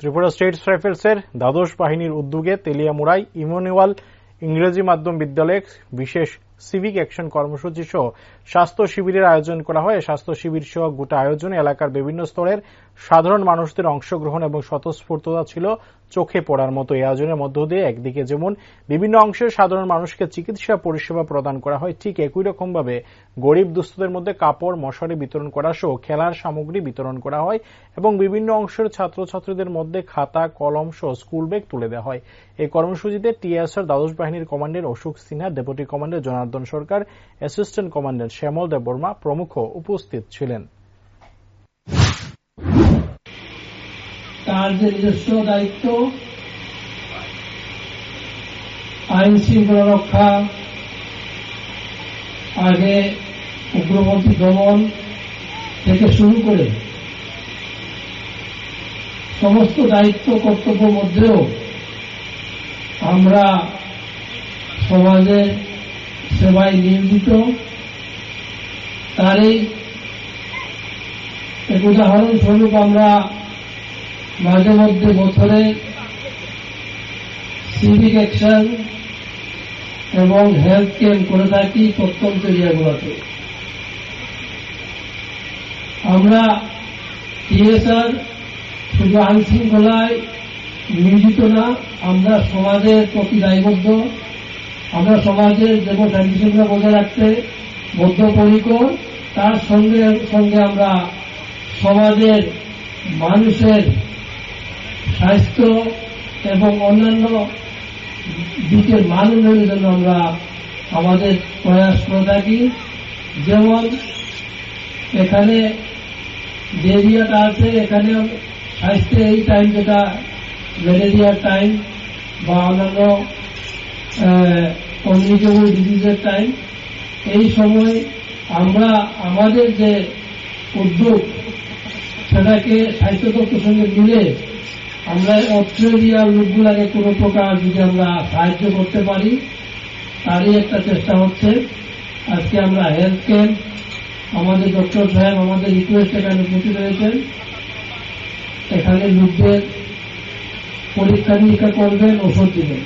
Tripura state রাইফেলসের দ্বাদশ বাহিনীর উদ্যোগে তেলিয়ামুড়াই ইমোনিওয়াল ইংরেজি মাধ্যম বিদ্যালয়ে বিশেষ সিভিক অ্যাকশন কর্মসূচি সহ স্বাস্থ্য শিবিরের আয়োজন করা হয়। স্বাস্থ্য শিবির সহ গোটা আয়োজনে এলাকার বিভিন্ন স্তরের সাধারণ মানুষদের অংশগ্রহণ এবং স্বতঃস্ফূর্ততা ছিল চোখে পড়ার মতো। এই আয়োজনের মধ্য দিয়ে একদিকে যেমন বিভিন্ন অংশের সাধারণ মানুষকে চিকিৎসা পরিষেবা প্রদান করা হয়, ঠিক একই রকমভাবে গরিব দুস্থদের মধ্যে কাপড়, মশারি বিতরণ করা সহ খেলার সামগ্রী বিতরণ করা হয় এবং বিভিন্ন অংশের ছাত্রছাত্রীদের মধ্যে খাতা, কলম সহ স্কুল ব্যাগ তুলে দেওয়া হয়। এই কর্মসূচিতে টিএসআর দ্বাদশ বাহিনীর commander Ashok Sinha, deputy commander Janardan Sarkar assistant commander Shyamal Debbarma প্রমুখ উপস্থিত ছিলেন। তার যে নিজস্ব দায়িত্ব, আইন শৃঙ্খলা রক্ষা, আগে উগ্রপন্থী দমন থেকে শুরু করে সমস্ত দায়িত্ব, কর্তব্য মধ্যেও আমরা সমাজের সেবায় নিয়োজিত। তারই এক উদাহরণস্বরূপ আমরা মাঝে মধ্যে বছরে সিভিক অ্যাকশন এবং হেলথ ক্যাম্প করে থাকি প্রত্যন্ত এরিয়াগুলোতে। আমরা টিএসআর শুধু আইন শৃঙ্খলায় নিয়োজিত না, আমরা সমাজের প্রতি দায়বদ্ধ। আমরা সমাজের যেমন শান্তিশৃঙ্খলা বজায় রাখতে বদ্ধপরিকর তার সঙ্গে সঙ্গে আমরা সমাজের মানুষের স্বাস্থ্য এবং অন্যান্য দিকের মান উন্নয়নের জন্য আমরা আমাদের প্রয়াস করে থাকি। যেমন এখানে যে এরিয়াটা আছে এখানে স্বাস্থ্যে এই টাইম যেটা ম্যালেরিয়ার টাইম বা অন্যান্য কমিউনিকেবল ডিজিজের টাইম এই সময় আমরা, আমাদের যে উদ্যোগ, সেটাকে স্বাস্থ্য দপ্তর সঙ্গে মিলে আমরা অস্ট্রেলিয়ার লোকগুলাকে কোনো প্রকার যদি আমরা সাহায্য করতে পারি, তারই একটা চেষ্টা হচ্ছে। আজকে আমরা হেলথ ক্যাম্প আমাদের ডক্টর সাহেব আমাদের রিকোয়েস্ট এখানে উপস্থিত রয়েছেন এখানে লোকদের পরীক্ষা নিরীক্ষা করবেন, ওষুধ দিবেন।